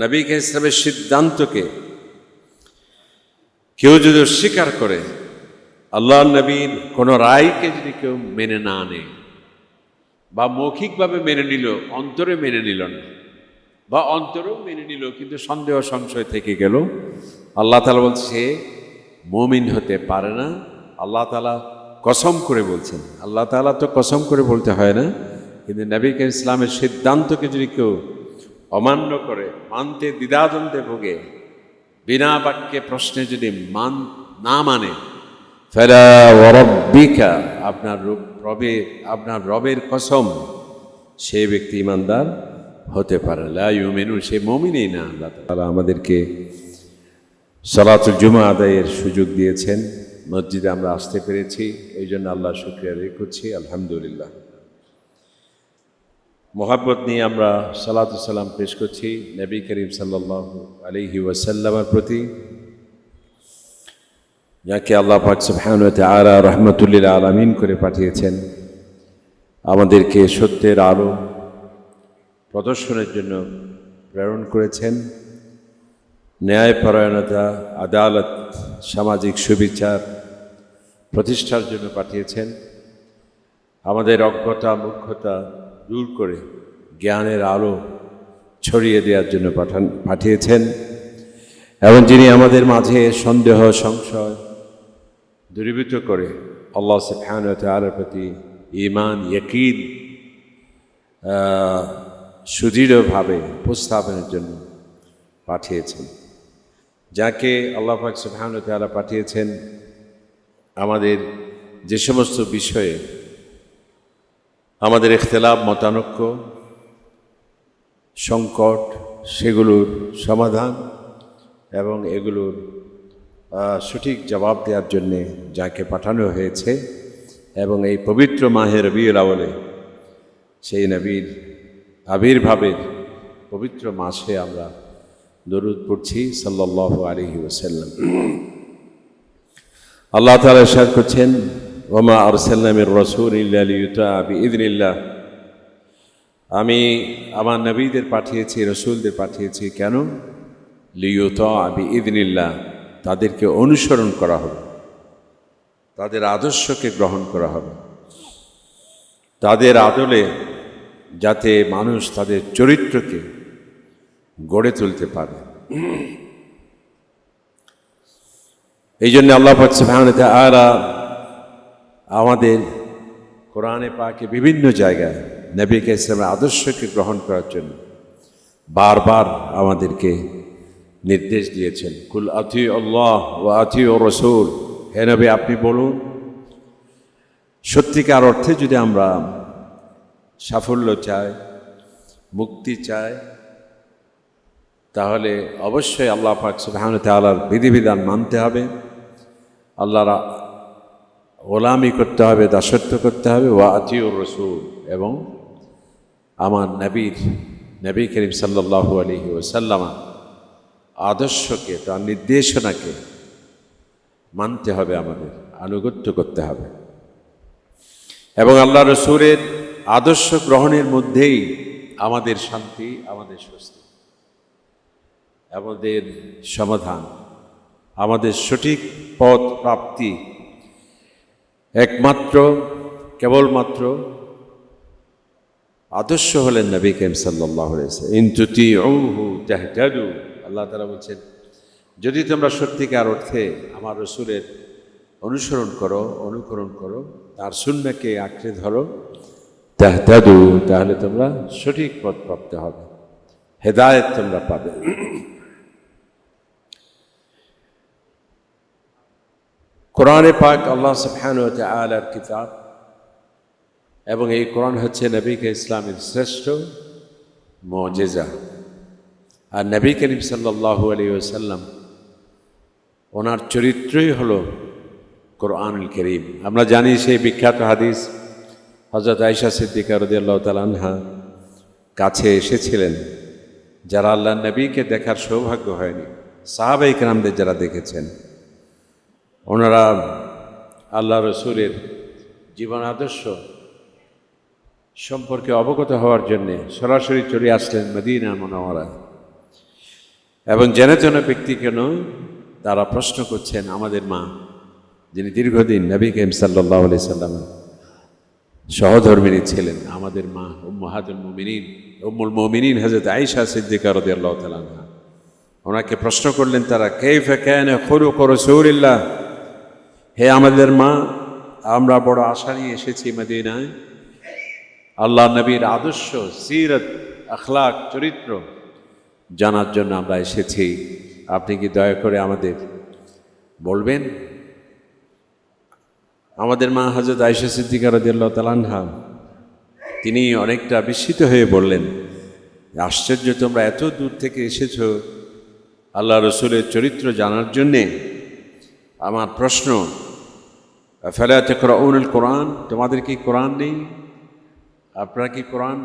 নবীকে ইসলামের সিদ্ধান্তকে কেউ যদি অস্বীকার করে আল্লাহ নবীর কোনো রায়কে যদি কেউ মেনে না আনে বা মৌখিকভাবে মেনে নিল, অন্তরে মেনে নিল না বা অন্তরেও মেনে নিল কিন্তু সন্দেহ সংশয় থেকে গেল, আল্লাহ তালা বলছে সে মমিন হতে পারে না। আল্লাহ তালা কসম করে বলছেন, আল্লাহ তালা তো কসম করে বলতে হয় না, কিন্তু নবীকে ইসলামের সিদ্ধান্তকে যদি কেউ অমান্য করে, মানতে দ্বিধাদ্বন্দ্বে ভোগে, বিনা বাক্যে প্রশ্নে যদি মান না মানে ফেরা ওরব্বিকা আপনার রব- আপনার রবের কসম, সে ব্যক্তি ইমানদার হতে পারে। লা ইউমিনু, সে মমিনই না, আল্লাহ তাআলা আমাদেরকে সলাতুল জুমা আদায়ের সুযোগ দিয়েছেন। মসজিদে আমরা আসতে পেরেছি এই জন্য আল্লাহ শুক্রিয়া করছি। আলহামদুলিল্লাহ। মোহাব্বত নিয়ে আমরা সালাতু সালাম পেশ করছি নবী করিম সাল্লাহ আলিহি ওয়াসাল্লামের প্রতি। যাকে আল্লাহ পাক সুবহান আলা রহমতুল্লিল আলমিন করে পাঠিয়েছেন। আমাদেরকে সত্যের আলো প্রদর্শনের জন্য প্রেরণ করেছেন। ন্যায়পরায়ণতা, আদালত, সামাজিক সুবিচার প্রতিষ্ঠার জন্য পাঠিয়েছেন। আমাদের অজ্ঞতা মুখ্যতা দূর করে জ্ঞানের আলো ছড়িয়ে দেওয়ার জন্য পাঠান, পাঠিয়েছেন। এবং যিনি আমাদের মাঝে সন্দেহ, সংশয় দূরীভূত করে আল্লাহ সুবহান তালার প্রতি ইমান ইয়কিন সুদৃঢ়ভাবে উপস্থাপনের জন্য পাঠিয়েছেন। যাকে আল্লাহ পাক সুবহান তালা পাঠিয়েছেন আমাদের যে সমস্ত বিষয়ে আমাদের ইখতলাফ, মতানক্য, সংকট, সেগুলোর সমাধান এবং এগুলোর সঠিক জবাব দেওয়ার জন্যে যাকে পাঠানো হয়েছে এবং এই পবিত্র মাহের রবিউল আওয়ালে সেই নবীর আবির্ভাবের পবিত্র মাসে আমরা দরুদ পড়ছি সাল্লাহ আলহি ওসাল্লাম আল্লাহ তালা সার করছেন ওমা আরসাল্লামের রসুল ইল্লা ইদিনিল্লাহ আমি আমার নবীদের পাঠিয়েছি, রসুলদের পাঠিয়েছি কেন? লিউত আবি ইদিনিল্লাহ তাদেরকে অনুসরণ করা হবে। তাদের আদর্শকে গ্রহণ করা হবে। তাদের আদলে যাতে মানুষ তাদের চরিত্রকে গড়ে তুলতে পারে। এই জন্য আল্লাহ আলা আমাদের কোরআনে পাকে বিভিন্ন জায়গায় নবীকে ইসলামের আদর্শকে গ্রহণ করার জন্য বারবার আমাদেরকে নির্দেশ দিয়েছেন। কুল আথি আল্লাহ ও আথি ও রসুল। হে নবী, আপনি বলুন, সত্যিকার অর্থে যদি আমরা সাফল্য চাই, মুক্তি চাই, তাহলে অবশ্যই আল্লাহ পাক সুবহান তাআলার বিধিবিধান মানতে হবে। আল্লাহর গোলামি করতে হবে, দাসত্ব করতে হবে, ওয়া আতিউর রসুল। এবং আমার নবীর, নবী করিম সাল্লাল্লাহু আলাইহি ওসাল্লামা আদর্শকে, তার নির্দেশনাকে মানতে হবে আমাদের, আনুগত্য করতে হবে। এবং আল্লাহ রসুরের আদর্শ গ্রহণের মধ্যেই আমাদের শান্তি, আমাদের স্বস্তি, আমাদের সমাধান, আমাদের সঠিক পথ, প্রাপ্তি একমাত্র, কেবলমাত্র আদর্শ হলেন নবী কেম সাল্লাহ আল্লাহ তালা বলছেন, যদি তোমরা সত্যিকার অর্থে আমার রসুলের অনুসরণ করো, অনুকরণ করো, তার শূন্যকে আঁকড়ে ধরো, তেহতাদু, তাহলে তোমরা সঠিক পথ প্রাপ্ত হবে। হেদায়েত তোমরা পাবে। কোরআনে পাক আল্লাহ সুবহান আলার কিতাব এবং এই কোরআন হচ্ছে নবীকে ইসলামের শ্রেষ্ঠ মজেজা। আর নবী করিম সাল্লাহ আলী ওসাল্লাম ওনার চরিত্রই হল কোরআনুল করিম। আমরা জানি সেই বিখ্যাত হাদিস হজরত আয়সা সিদ্দিকা রদিয়াল্লাহ তালানহা কাছে এসেছিলেন, যারা আল্লাহ নবীকে দেখার সৌভাগ্য হয়নি। সাহাবাই কেরামদের যারা দেখেছেন ওনারা আল্লাহ রসুলের জীবন আদর্শ সম্পর্কে অবগত হওয়ার জন্যে সরাসরি চলে আসলেন মদিনা মনোহরা এবং জেনে জেনে ব্যক্তি কেন তারা প্রশ্ন করছেন, আমাদের মা, যিনি দীর্ঘদিন নবী কেম সাল্লাহ আলি সাল্লাম সহধর্মিনী ছিলেন, আমাদের মা উম্মাহাদুল মুমিনিন, উম্মুল মুমিনিন হজরত আয়েশা সিদ্দিকা রদিয়াল্লাহ তাআলা আনহা। ওনাকে প্রশ্ন করলেন, তারা কেইফে কেন খরু করো সৌরিল্লাহ হে আমাদের মা, আমরা বড় আশা নিয়ে এসেছি মদিনায়। আল্লাহ নবীর আদর্শ, সিরত আখলাক চরিত্র জানার জন্য আমরা এসেছি। আপনি কি দয়া করে আমাদের বলবেন? আমাদের মা হজরত আয়সা সিদ্দিকা রদিয়াল্লাহ তালানহা তিনি অনেকটা বিস্মিত হয়ে বললেন, আশ্চর্য তোমরা এত দূর থেকে এসেছ আল্লাহ রসুলের চরিত্র জানার জন্যে। আমার প্রশ্ন ফেলাতে করুল কোরআন তোমাদের কি কোরআন নেই? আপনারা কি কোরআন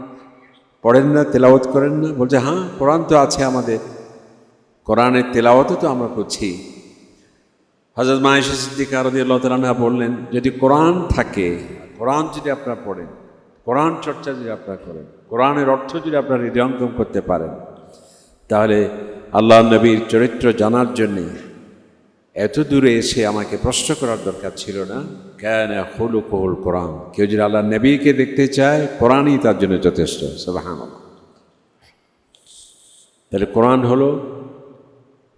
পড়েন না, তেলাওয়াত করেন না? বলছে হ্যাঁ কোরআন তো আছে আমাদের। কোরআনের তেলাওয়াতও তো আমরা করছি। হজরত মাহেশা সিদ্দিকা রদি আল্লাহ তালা বললেন, যদি কোরআন থাকে, কোরআন যদি আপনারা পড়েন, কোরআন চর্চা যদি আপনারা করেন, কোরআনের অর্থ যদি আপনারা হৃদয়ঙ্গম করতে পারেন, তাহলে আল্লাহ নবীর চরিত্র জানার জন্যে এত দূরে এসে আমাকে প্রশ্ন করার দরকার ছিল না। কেন হলু কহুল কোরআন। কেউ যদি আল্লাহ নবীকে দেখতে চায়, কোরআনই তার জন্য যথেষ্ট। সবাহান তাহলে কোরআন হলো,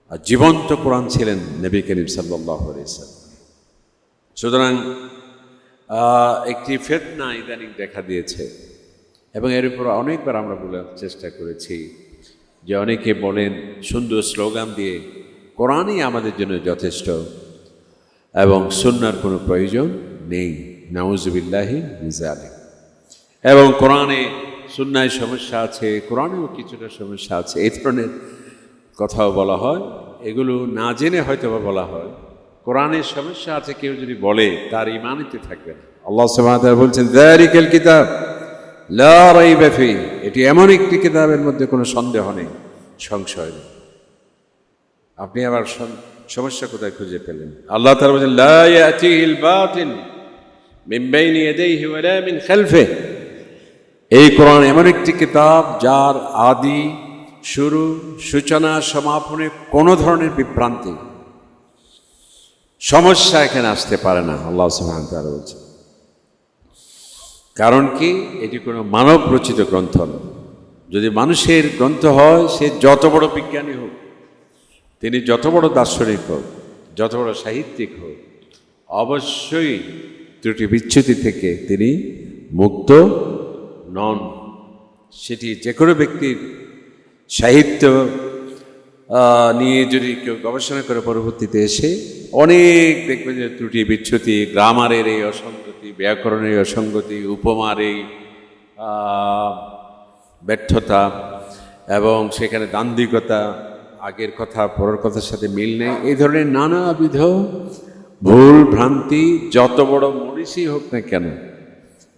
আর জীবন্ত কোরআন ছিলেন নবী করিম সাল্লাহ সুতরাং একটি ফেতনা ইদানিং দেখা দিয়েছে। এবং এর উপর অনেকবার আমরা বলার চেষ্টা করেছি যে অনেকে বলেন, সুন্দর স্লোগান দিয়ে কোরআনই আমাদের জন্য যথেষ্ট এবং সুন্নার কোনো প্রয়োজন নেই। নাউজুবিল্লাহি মিজালি এবং কোরআনে সুন্নায় সমস্যা আছে, কোরআনেও কিছুটা সমস্যা আছে, এই ধরনের কথাও বলা হয়। এগুলো না জেনে হয়তো বা বলা হয়। কোরআনের সমস্যা আছে, কেউ যদি বলে, তার ইমানিতে থাকবে না। আল্লাহ সুবহানাহু বলছেন, দারিকাল কিতাব, লা রাইবা ফি এটি এমন একটি কিতাবের মধ্যে কোনো সন্দেহ নেই, সংশয় নেই। আপনি আবার সম- সমস্যা কোথায় খুঁজে পেলেন? আল্লাহ লা ইয়াতিহিল বাতিল মিন বাইনি ইয়াদাইহি ওয়া লা মিন খালফিহি। এই কোরআন এমন একটি কিতাব যার আদি, শুরু, সূচনা, সমাপনে কোনো ধরনের বিভ্রান্তি, সমস্যা এখানে আসতে পারে না, আল্লাহ সুবহান তাআলা বলছে কারণ কি? এটি কোনো মানব রচিত গ্রন্থ নয়। যদি মানুষের গ্রন্থ হয়, সে যত বড় বিজ্ঞানী হোক তিনি যত বড় দার্শনিক হোক, যত বড় সাহিত্যিক হোক, অবশ্যই ত্রুটি বিচ্ছুতি থেকে তিনি মুক্ত নন। সেটি যে কোনো ব্যক্তির সাহিত্য নিয়ে যদি কেউ গবেষণা করে পরবর্তীতে এসে অনেক দেখবে যে ত্রুটি বিচ্ছুতি গ্রামারের এই অসঙ্গতি, ব্যাকরণের অসঙ্গতি, উপমার এই ব্যর্থতা এবং সেখানে দান্দিকতা আগের কথা, পরের কথার সাথে মিল নেই। এই ধরনের নানাবিধ ভুল ভ্রান্তি, যত বড় মনীষী হোক না কেন,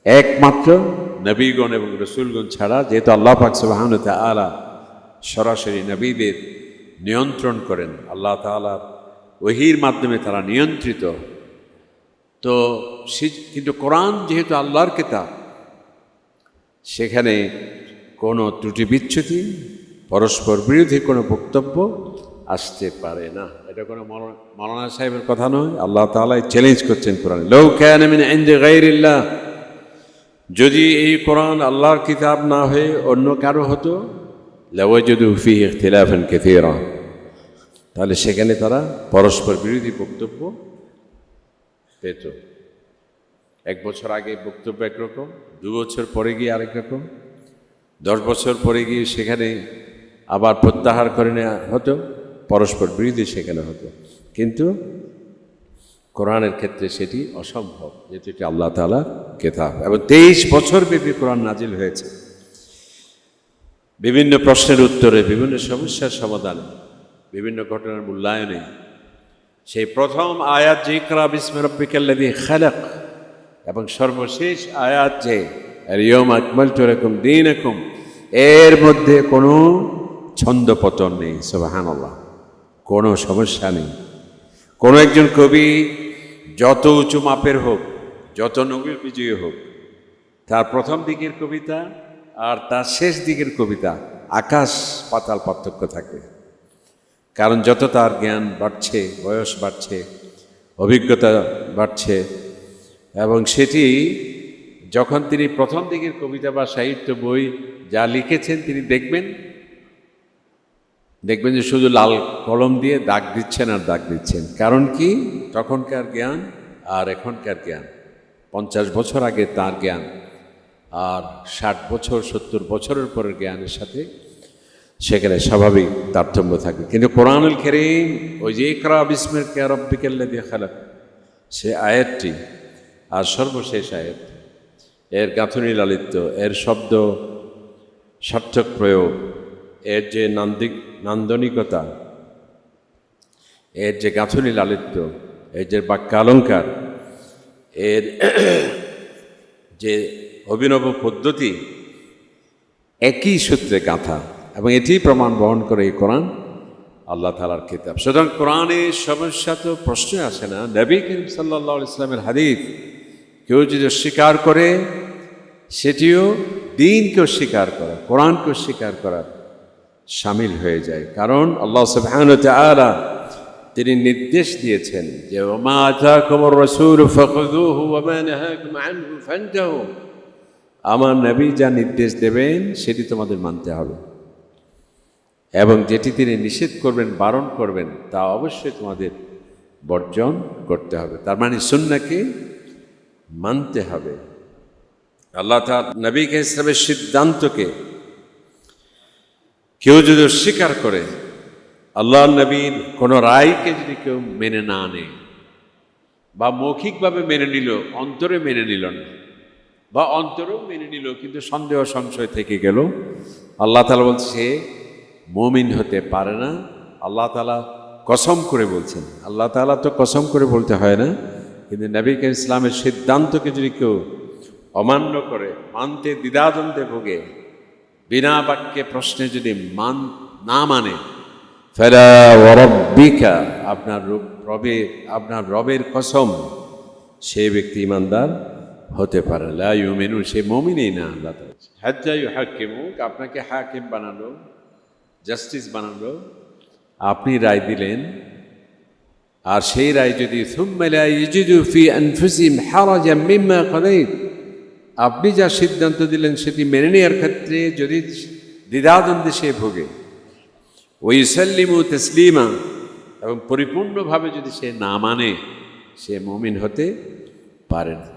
একমাত্র নবীগণ এবং রসুলগণ ছাড়া, যেহেতু আল্লাহ পাক সুবাহান আলা সরাসরি নবীদের নিয়ন্ত্রণ করেন, আল্লাহ তাআলার ওহির মাধ্যমে তারা নিয়ন্ত্রিত। তো সে- কিন্তু কোরআন যেহেতু আল্লাহর কিতাব, সেখানে কোনো ত্রুটি বিচ্যুতি পরস্পর বিরোধী কোনো বক্তব্য আসতে পারে না। এটা কোনো মৌলানা- সাহেবের কথা নয়। আল্লাহ তাআলাই চ্যালেঞ্জ করছেন কোরআন। লৌ ক্যান ইনদি গায়রিল্লাহ। যদি এই কোরআন আল্লাহর কিতাব না হয়ে অন্য কারও হতো তাহলে সেখানে তারা পরস্পর বিরোধী বক্তব্য পেত। এক বছর আগে বক্তব্য একরকম, দু বছর পরে গিয়ে আরেক রকম, দশ বছর পরে গিয়ে সেখানে আবার প্রত্যাহার করে নেওয়া হতো, পরস্পর বিরোধী সেখানে হতো। কিন্তু কোরআনের ক্ষেত্রে সেটি অসম্ভব, যেহেতু এটি আল্লাহ তালা কেতাব। এবং তেইশ বছর ব্যাপী কোরআন নাজিল হয়েছে। বিভিন্ন প্রশ্নের উত্তরে, বিভিন্ন সমস্যার সমাধানে, বিভিন্ন ঘটনার মূল্যায়নে, সেই প্রথম আয়াত যে, ইকরা বিস্মে রব্বিকাল্লাযী খালাক, এবং সর্বশেষ আয়াত যে রিয়ম আকমাল তুরকম দিন এর মধ্যে কোনো ছন্দ পতন নেই, সুবহানাল্লাহ। কোনো সমস্যা নেই। কোনো একজন কবি যত উঁচু মাপের হোক, যত নোবেল বিজয়ী হোক, তার প্রথম দিকের কবিতা আর তার শেষ দিকের কবিতা আকাশ পাতাল পার্থক্য থাকবে কারণ যত তার জ্ঞান বাড়ছে, বয়স বাড়ছে, অভিজ্ঞতা বাড়ছে, এবং সেটি যখন তিনি প্রথম দিকের কবিতা বা সাহিত্য বই যা লিখেছেন তিনি দেখবেন দেখবেন যে শুধু লাল কলম দিয়ে দাগ দিচ্ছেন আর দাগ দিচ্ছেন। কারণ কি? তখনকার জ্ঞান আর এখনকার জ্ঞান। পঞ্চাশ বছর আগে তার জ্ঞান আর ষাট বছর, সত্তর বছরের পরের জ্ঞানের সাথে সেখানে স্বাভাবিক তারতম্য থাকবে কিন্তু কোরআনুল করিম ওই যে ইকরা বিস্মের কে রব্বিকাল্লা দিয়ে খালাক, সে আয়াতটি আর সর্বশেষ আয়াত, এর গাঁথনি লালিত্য, এর শব্দ সার্থক প্রয়োগ, এর যে নান্দিক নান্দনিকতা, এর যে গাঁথনি লালিত্য, এর যে বাক্যালঙ্কার এর যে অভিনব পদ্ধতি, একই সূত্রে গাঁথা এবং এটি প্রমাণ বহন করে এই কোরআন, আল্লাহ তালার কিতাব। সুতরাং কোরআনের সমস্যা তো প্রশ্নই আসে না। নবী করিম সাল্লাহ ইসলামের হাদিফ কেউ যদি স্বীকার করে, সেটিও দিনকে স্বীকার করা কোরআনকে স্বীকার করা সামিল হয়ে যায়। কারণ আল্লাহ সুবহান তাআলা তিনি নির্দেশ দিয়েছেন যে আমার নবী যা নির্দেশ দেবেন, সেটি তোমাদের মানতে হবে। এবং যেটি তিনি নিষেধ করবেন, বারণ করবেন, তা অবশ্যই তোমাদের বর্জন করতে হবে। তার মানে সুন্নাকে মানতে হবে। আল্লাহ তার নবীকে ইসলামের সিদ্ধান্তকে কেউ যদি স্বীকার করে আল্লাহ নবীর কোনো রায়কে যদি কেউ মেনে না আনে বা মৌখিকভাবে মেনে নিল, অন্তরে মেনে নিল না, বা অন্তরেও মেনে নিল, কিন্তু সন্দেহ সংশয় থেকে গেল, আল্লাহ তালা বলছে মমিন হতে পারে না। আল্লাহ তালা কসম করে বলছেন। আল্লাহ তালা তো কসম করে বলতে হয় না, কিন্তু নবীকে ইসলামের সিদ্ধান্তকে যদি কেউ অমান্য করে, মানতে দ্বিধাদ্বন্দ্বে ভোগে বিনা বাক্যে প্রশ্নে যদি মান না মানে ফেলা আপনার রবে আপনার রবের কসম সে ব্যক্তি ইমানদার হতে পারে। লাইউ মেনু সে মমিনেই না আল্লাহ হ্যাজাই হাকিমুক আপনাকে হাকিম বানালো জাস্টিস বানালো আপনি রায় দিলেন আর সেই রায় যদি সুম্মেলা ইজিদু ফি আনফুসিম হারাজা মিম্মা কদাইত আপনি যা সিদ্ধান্ত দিলেন সেটি মেনে নেওয়ার ক্ষেত্রে যদি দ্বিধাদ্বন্দ্বে সে ভোগে ওই সাল্লিমু তসলিমা, এবং পরিপূর্ণভাবে যদি সে না মানে সে মমিন হতে পারে না।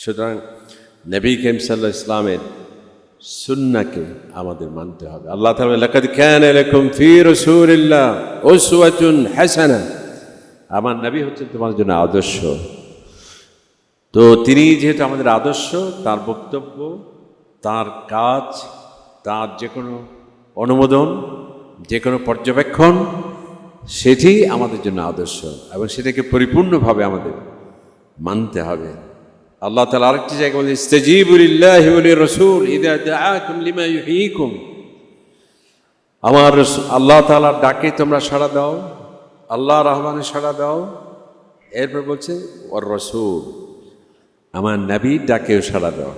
সুতরাং নবী কেম সাল্লাহ ইসলামের সুন্নাকে আমাদের মানতে হবে। আল্লাহ তাআলা হাসানা আমার নবী হচ্ছেন তোমার জন্য আদর্শ। তো তিনি যেহেতু আমাদের আদর্শ, তার বক্তব্য, তার কাজ, তার যে কোনো অনুমোদন, যে কোনো পর্যবেক্ষণ, সেটি আমাদের জন্য আদর্শ এবং সেটাকে পরিপূর্ণভাবে আমাদের মানতে হবে। আল্লাহ তালা আরেকটি জায়গায় বলে রাসূল আমার আল্লাহ তাআলার ডাকে তোমরা সাড়া দাও, আল্লাহ রহমানের সাড়া দাও। এরপর বলছে ওর রসুল আমার নবীর ডাকেও সাড়া দাও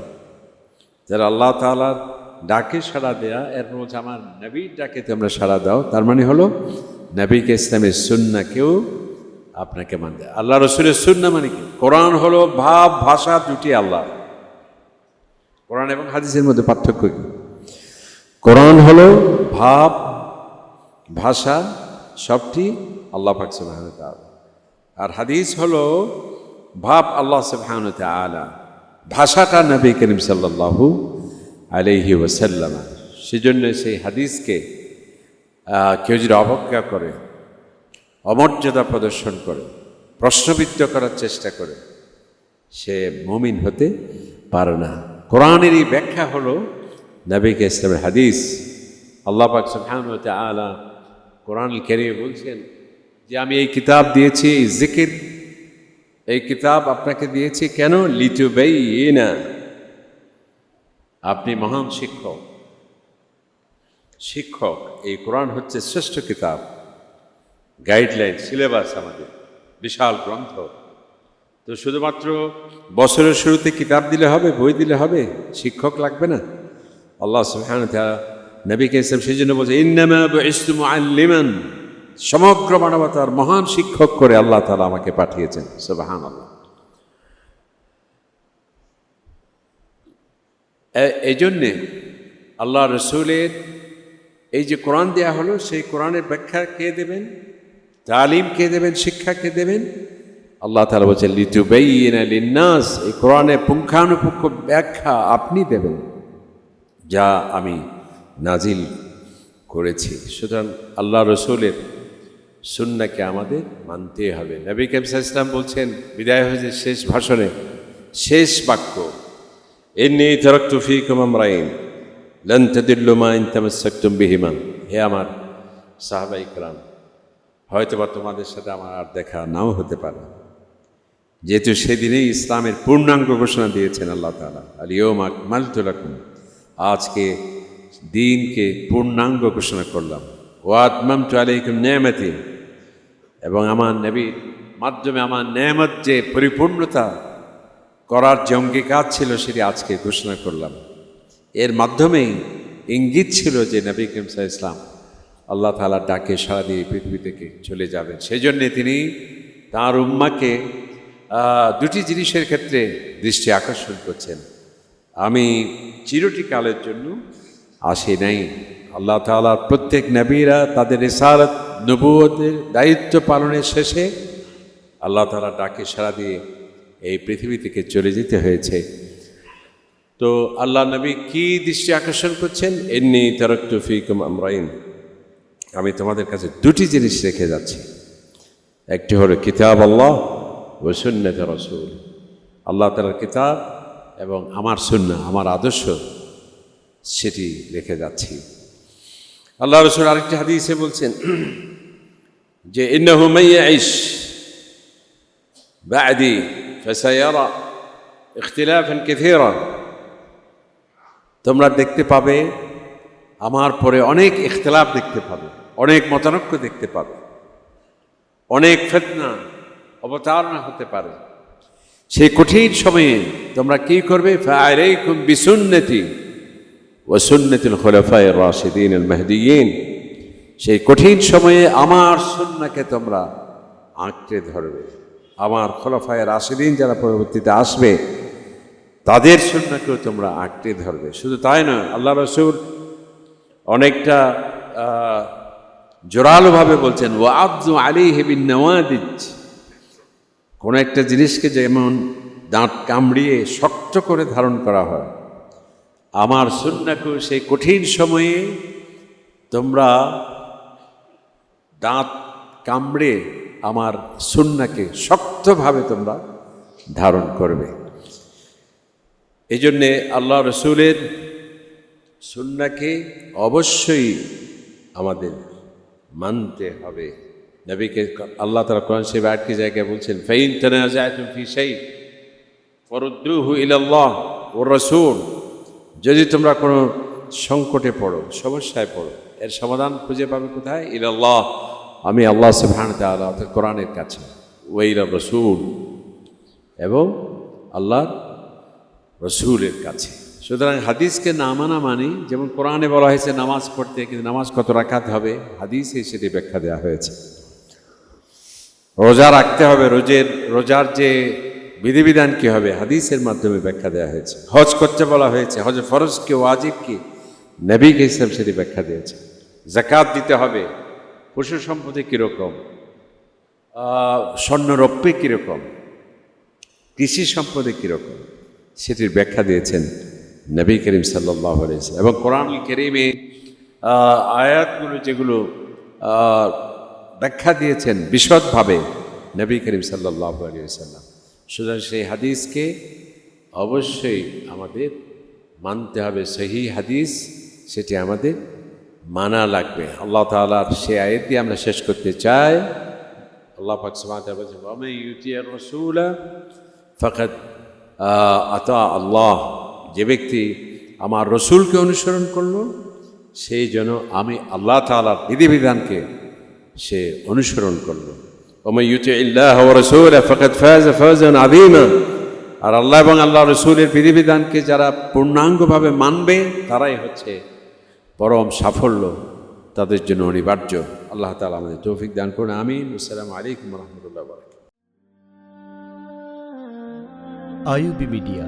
যারা আল্লাহ তাআলার ডাকে সাড়া দেয়া, এর বলছে আমার নবীর ডাকে তোমরা সাড়া দাও। তার মানে হলো, নবীকে ইসলামের সুন্নাকেও আপনাকে মানতে। আল্লাহ রসুলের সুন্না মানে কি? কোরআন হলো ভাব, ভাষা, দুটি আল্লাহ। কোরআন এবং হাদিসের মধ্যে পার্থক্য কি? কোরআন হলো ভাব, ভাষা, সবটি আল্লাহ পাক সুবহানাহু আর হাদিস হলো ভাব আল্লাহ সুবহানাহু ওয়া তাআলা ভাষাটা নবী করিম সাল্লাল্লাহু আলাইহি ওয়াসাল্লাম। সেজন্য সেই হাদিসকে কেউ যদি অবজ্ঞা করে, অমর্যাদা প্রদর্শন করে, প্রশ্নবিদ্ধ করার চেষ্টা করে, সে মমিন হতে পারে না। কোরআনেরই ব্যাখ্যা হলো নবীকে ইসলামের হাদিস। আল্লাহ পাক সুবহানাহু ওয়া তাআলা কোরআন কেরিয়ে বলছেন যে, আমি এই কিতাব দিয়েছি, এই জিকির এই কিতাব আপনাকে দিয়েছি কেন? লিটুবেই না আপনি মহান শিক্ষক। শিক্ষক, এই কোরআন হচ্ছে শ্রেষ্ঠ কিতাব। গাইডলাইন, সিলেবাস আমাদের। বিশাল গ্রন্থ। তো শুধুমাত্র বছরের শুরুতে কিতাব দিলে হবে, বই দিলে হবে, শিক্ষক লাগবে না? আল্লাহ তাআলা নবীকে সেই জন্য বলছে, ইন্নামা বুইসতু মুআল্লিমান। সমগ্র মানবতার মহান শিক্ষক করে আল্লাহ তাআলা আমাকে পাঠিয়েছেন। সুবহানাল্লাহ। এ- এই জন্যে আল্লাহ রসুলের এই যে কোরআন দেয়া হলো, সেই কোরআনের ব্যাখ্যা কে দেবেন? তালিম কে দেবেন? শিক্ষা কে দেবেন? আল্লাহ তালা বলছেন, লিতুবাইয়িনা লিন্নাস, এই কোরআনের পুঙ্খানুপুঙ্খ ব্যাখ্যা আপনি দেবেন, যা আমি নাজিল করেছি। সুতরাং আল্লাহ রসুলের সুন্নাকে আমাদের মানতে হবে। নবী কেমসা বলছেন, বিদায় হয়েছে শেষ ভাষণে, শেষ বাক্য এমনি তরক্ত ফি কমাম রাইন লন্তদিল্লুমাইন তামাসাক্তুম বিহিমান হে আমার সাহাবা ইকরাম হয়তোবা তোমাদের সাথে আমার আর দেখা নাও হতে পারে। যেহেতু সেদিনেই ইসলামের পূর্ণাঙ্গ ঘোষণা দিয়েছেন আল্লাহ তালা আলিওম আকমাল তুলাকুম আজকে দিনকে পূর্ণাঙ্গ ঘোষণা করলাম। ওয়াতমাম টু আলাইকুম নেমাতি এবং আমার নবীর মাধ্যমে আমার নেয়ামত যে পরিপূর্ণতা করার যে অঙ্গীকার ছিল সেটি আজকে ঘোষণা করলাম। এর মাধ্যমেই ইঙ্গিত ছিল যে নবী কিমসা ইসলাম আল্লাহ তালার ডাকে সারা দিয়ে পৃথিবী থেকে চলে যাবেন। সেই জন্যে তিনি তাঁর উম্মাকে দুটি জিনিসের ক্ষেত্রে দৃষ্টি আকর্ষণ করছেন। আমি চিরটি কালের জন্য আসি নাই। আল্লাহ তাআলার প্রত্যেক নবীরা তাদের রেসারত নবুয়তের দায়িত্ব পালনের শেষে আল্লাহ তাআলা ডাকে সারা দিয়ে এই পৃথিবী থেকে চলে যেতে হয়েছে। তো আল্লাহ নবী কি দৃষ্টি আকর্ষণ করছেন? এমনি তারক্তু ফিকুম আমরাইন। আমি তোমাদের কাছে দুটি জিনিস রেখে যাচ্ছি। একটি হলো কিতাব আল্লাহ ও সুন্নত রসুল। আল্লাহ তালার কিতাব এবং আমার সুন্না আমার আদর্শ, সেটি রেখে যাচ্ছি। আল্লাহ রসুল আরেকটি হাদিসে বলছেন যে ইন্নাহু মাইয়াইশ بعدي فسيرى اختلافا كثيرا তোমরা দেখতে পাবে আমার পরে অনেক ইখতলাফ দেখতে পাবে অনেক মতানক্য দেখতে পাবে অনেক ফেতনা অবতারণা হতে পারে সেই কঠিন সময়ে তোমরা কি করবে ফায়ারাইকুম বিসুন্নতি ও সুন্নতুল খোলাফায় রাশিদিন আল মেহদিয়িন সেই কঠিন সময়ে আমার সুন্নাকে তোমরা আঁকড়ে ধরবে। আমার খোলাফায় রাশিদিন যারা পরবর্তীতে আসবে, তাদের সুন্নাকেও তোমরা আঁকড়ে ধরবে। শুধু তাই নয়, আল্লাহ রসুল অনেকটা জোরালোভাবে বলছেন ও আব্দু আলী হেবিন নওয়াদিজ কোনো একটা জিনিসকে যেমন দাঁত কামড়িয়ে শক্ত করে ধারণ করা হয়, আমার সুন্নাকেও সেই কঠিন সময়ে তোমরা দাঁত কামড়ে আমার সুন্নাকে শক্তভাবে তোমরা ধারণ করবে। এই জন্যে আল্লাহ রসুলের সুন্নাকে অবশ্যই আমাদের মানতে হবে। নবীকে আল্লাহ তালা কোরআন সে আটকে জায়গায় বলছেন, ফাইন ফি শাই ফরুদ্দুহু ইলাল্লাহ ও রসুল। যদি তোমরা কোনো সংকটে পড়ো, সমস্যায় পড়ো, এর সমাধান খুঁজে পাবে কোথায়? ইলাল্লাহ। আমি আল্লাহ ওয়া অর্থাৎ কোরআনের কাছে ওয়াইলা রসুল এবং আল্লাহর রসুলের কাছে। সুতরাং হাদিসকে না মানা মানে যেমন কোরআনে বলা হয়েছে নামাজ পড়তে, কিন্তু নামাজ কত রাখাতে হবে? হাদিসে সেটি ব্যাখ্যা দেওয়া হয়েছে। রোজা রাখতে হবে, রোজের, রোজার যে বিধিবিধান কি হবে? হাদিসের মাধ্যমে ব্যাখ্যা দেওয়া হয়েছে। হজ করতে বলা হয়েছে, হজ ফরজ কি, ওয়াজিব কি? নবীকে হিসাব সেটি ব্যাখ্যা দিয়েছে। জাকাত দিতে হবে পশু সম্পদে কীরকম? স্বর্ণরৌপ্যে কীরকম? কৃষি সম্পদে কীরকম? সেটির ব্যাখ্যা দিয়েছেন নবী করিম সাল্লাহ এবং কোরআন করিমে আয়াতগুলো যেগুলো ব্যাখ্যা দিয়েছেন বিশদভাবে নবী করিম সাল্লাহ আলিয়াল্লাম সুতরাং সেই হাদিসকে অবশ্যই আমাদের মানতে হবে। সহি হাদিস সেটি আমাদের মানা লাগবে। আল্লাহ তালার সে আয়াত দিয়ে আমরা শেষ করতে চাই। আল্লাহ পাক আল্লাহ। যে ব্যক্তি আমার রসুলকে অনুসরণ করল সেই যেন আমি আল্লাহ তাআলার বিধিবিধানকে সে অনুসরণ করল। রাসূলা আর আল্লাহ এবং আল্লাহ রসুলের বিধিবিধানকে যারা পূর্ণাঙ্গভাবে মানবে, তারাই হচ্ছে পরম সাফল্য তাদের জন্য অনিবার্য। আল্লাহ তালা আমাদের তৌফিক দান করুন, আমিন। আসসালামু আলাইকুম রহমতুল্লাহ বরকাত আইউবি মিডিয়া